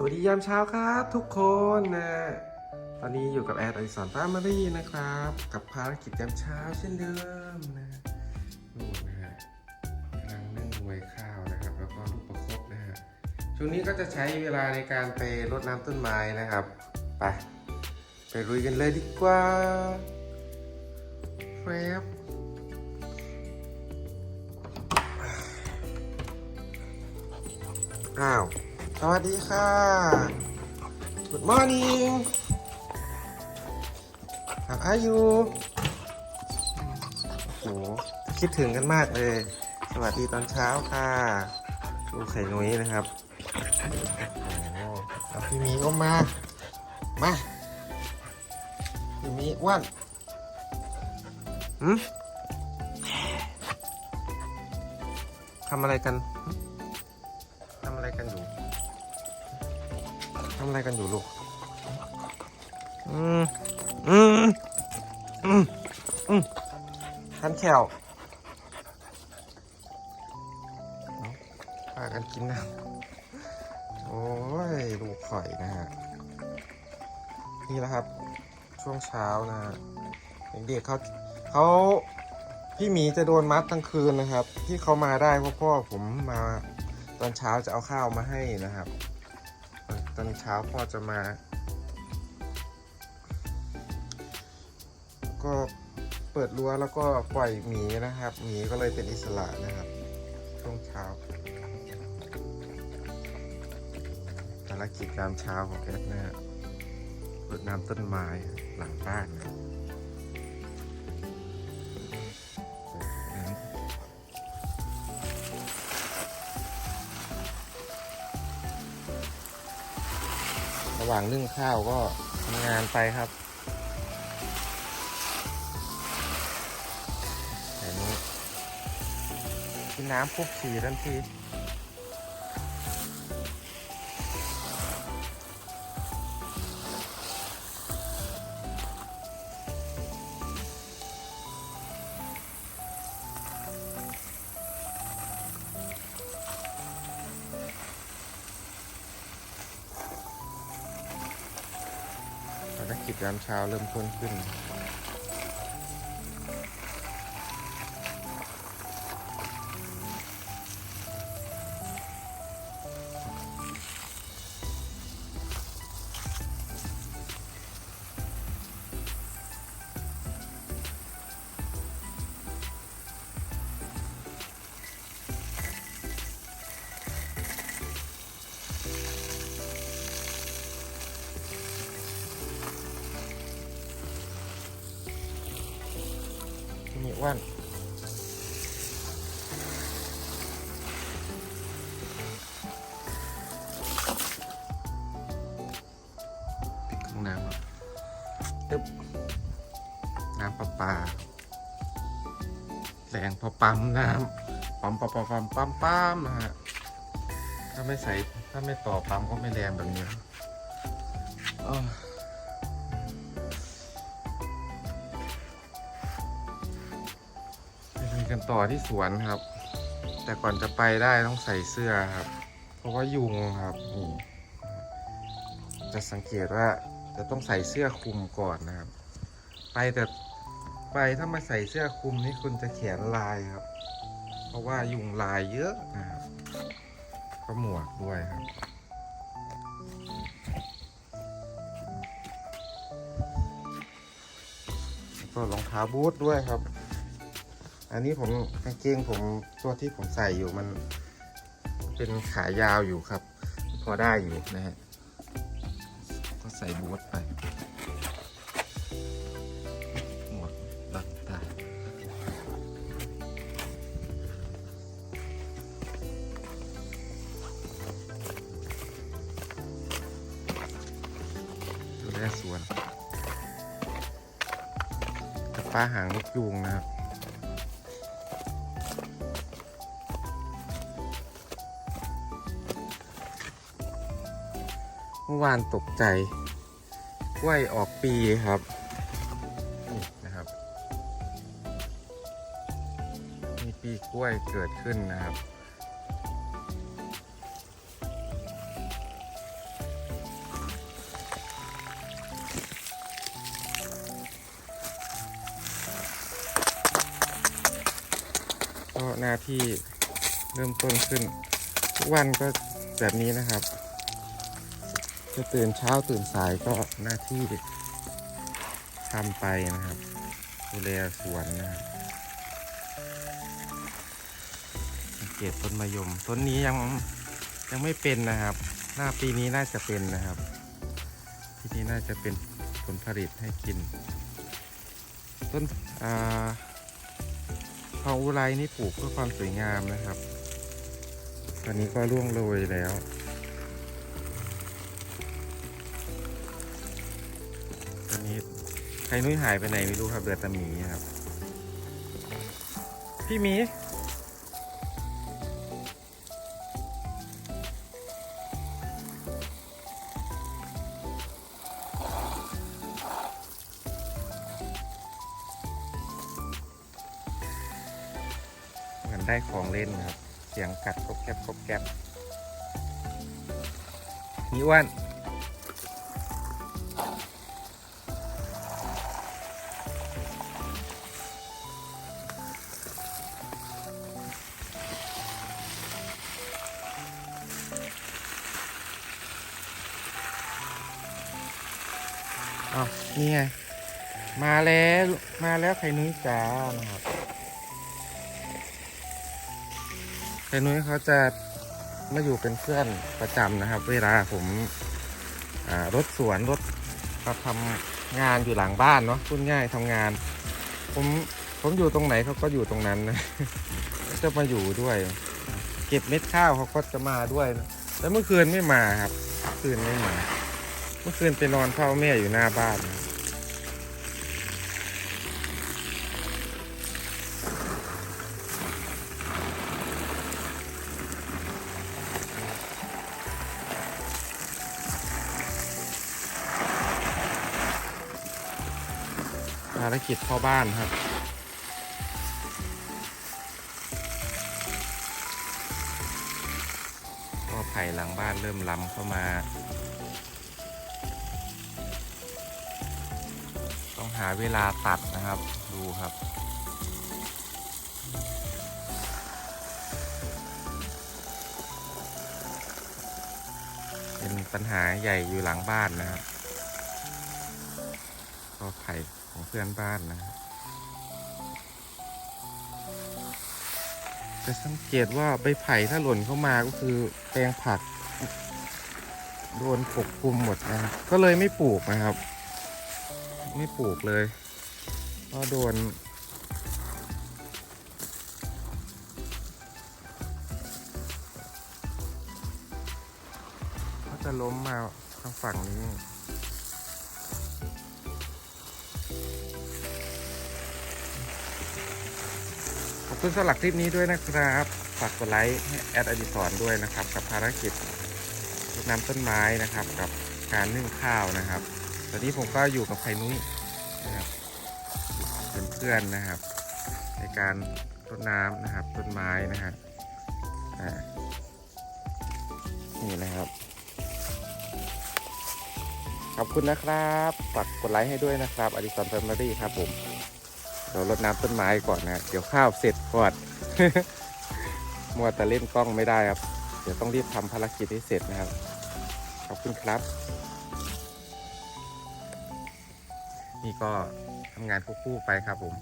สวัสดียามเช้าครับทุกคนนะตอนนี้อยู่กับแอดอดิสรฟ้ามารีนะครับ กับภารกิจยามเช้าเช่นเดิมนะนู่นนะฮะกำลังนึ่งไวยข้าวนะครับ แล้วก็ลูกประคบนะฮะช่วงนี้ก็จะใช้เวลาในการไปรดน้ำต้นไม้นะครับไปไปลุยกันเลยดีกว่าแฟบอ้าว สวัสดีค่ะ Good morning How are you โอ้โหคิดถึงกันมากเลย สวัสดีตอนเช้าค่ะลูกไข่นุ้ยนะครับโหเอาพี่มีก็มา มาพี่มีอ้วนหืมทำอะไรกัน ทำอะไรกันอยู่ลูก อืม อืม อืม อืมทันแขวเอาพากันกินนะโอ้ย ลูกข่อยนะฮะ นี่แหละครับ ช่วงเช้านะฮะเด็กๆเขาเขาพี่หมีจะโดนมัดทั้งคืนนะครับ ที่เขามาได้เพราะพ่อผมมาตอนเช้าจะเอาข้าวมาให้นะครับ ตอนเช้าพ่อจะมา ก็เปิดรั้วแล้วก็ปล่อยหมีนะครับ หมีก็เลยเป็นอิสระนะครับ ช่วงเช้าภารกิจยามเช้าของแอดนะฮะรดน้ำต้นไม้หลังบ้านนะ หว่างนึ่งข้าวก็ทำงานไปครับแบบนี้กินน้ำปุ๊บฉี่ทันที กิจยามเช้าเริ่มต้นขึ้น อ้วันปิดห้องน้ำครับตึ๊บน้ำประปาแรงพอปั๊มน้ำปั๊มปั๊มปั๊มปั๊มปั๊มปั๊มนะฮะถ้าไม่ใส่ถ้าไม่ต่อปั๊มก็ไม่แรงแบบนี้ กันต่อที่สวนครับ แต่ก่อนจะไปได้ต้องใส่เสื้อครับ เพราะว่ายุงครับนี่จะสังเกตว่าจะต้องใส่เสื้อคลุมก่อนนะครับ ไปแต่ไปถ้ามาใส่เสื้อคลุมนี่คุณจะแขนลายครับ เพราะว่ายุงลายเยอะนะครับก็หมวกด้วยครับก็รองเท้าบูทด้วยครับ อันนี้ผมกางเกงผมตัวที่ผมใส่อยู่มันเป็นขายาวอยู่ครับ พอได้อยู่นะฮะก็ใส่บูทไปหมวกรัดตาดูแลสวนกับป้าหางนกยูงนะครับื่อวานตกใจกล้วยออกปีครับนี่นะครับ มีปีกล้วยเกิดขึ้นนะครับ ก็หน้าที่เริ่มต้นขึ้น ทุกวันก็แบบนี้นะครับ จะตื่นเช้าตื่นสายก็หน้าที่ทำไปนะครับดูแลสวนนะครับสังเกตต้นมะยมต้นนี้ยังยังไม่เป็นนะครับ หน้าปีนี้น่าจะเป็นนะครับปีนี้น่าจะเป็นผลผลิตให้กิน ต้นอ่าทองอุไรนี่ปลูกเพื่อความสวยงามนะครับ ตอนนี้ก็ร่วงโรยแล้ว ใครนุ้ยหายไปไหนไม่รู้ครับเดือดตะหมีครับ พี่หมีเหมือนได้ของเล่นครับ เสียงกัดกรบแกรบกรบแกรบนี่อ้วน อ้าวนี่ไง มาแล้วมาแล้วไข่นุ้ยจ้านะครับไข่นุ้ยเขาจะมาอยู่เป็นเพื่อนประจำนะครับ เวลาผมรถสวนรถเขาทำงานอยู่หลังบ้านเนาะพูดง่ายทำงาน ผมผมอยู่ตรงไหนเขาก็อยู่ตรงนั้นนะจะมาอยู่ด้วย เก็บเม็ดข้าวเขาก็จะมาด้วยนะแต่เมื่อคืนไม่มาครับ คืนไม่มา มื่อคืนไปนอนเฝ้าแม่อยู่หน้าบ้าน ภารกิจพ่อบ้านครับก็ไผ่หลังบ้านเริ่มล้ำเข้ามา หาเวลาตัดนะครับ ดูครับ เป็นปัญหาใหญ่อยู่หลังบ้านนะครับก็ไผ่ของเพื่อนบ้านนะครับจะสังเกตว่าใบไผ่ถ้าหล่นเข้ามาก็คือแปลงผัก โดนปกคลุมหมดนะครับก็เลยไม่ปลูกนะครับ ไม่ปลูกเลยเพราะโดนก็จะล้มมาทางฝั่งนี้ขอบคุณสำหรับคลิปนี้ด้วยนะครับ ฝากกดไลค์ให้แอดอดิสรด้วยนะครับ กับภารกิจรดน้ำต้นไม้นะครับ กับการนึ่งข้าวนะครับ ตอนนี้ผมก็อยู่กับไข่นุ้ยนะครับเป็นเพื่อนนะครับ ในการรดน้ำนะครับ ต้นไม้นะครับอ่านี่นะครับ ขอบคุณนะครับฝากกดไลค์ให้ด้วยนะครับอดิสรแฟมิลี่ครับผมเดี๋ยวรดน้ำต้นไม้ก่อนนะเดี๋ยวข้าวเสร็จก่อนมัวแต่เล่นกล้องไม่ได้ครับ เดี๋ยวต้องรีบทำภารกิจให้เสร็จนะครับ ขอบคุณครับ นี่ก็ทำงานควบคู่ไปครับผม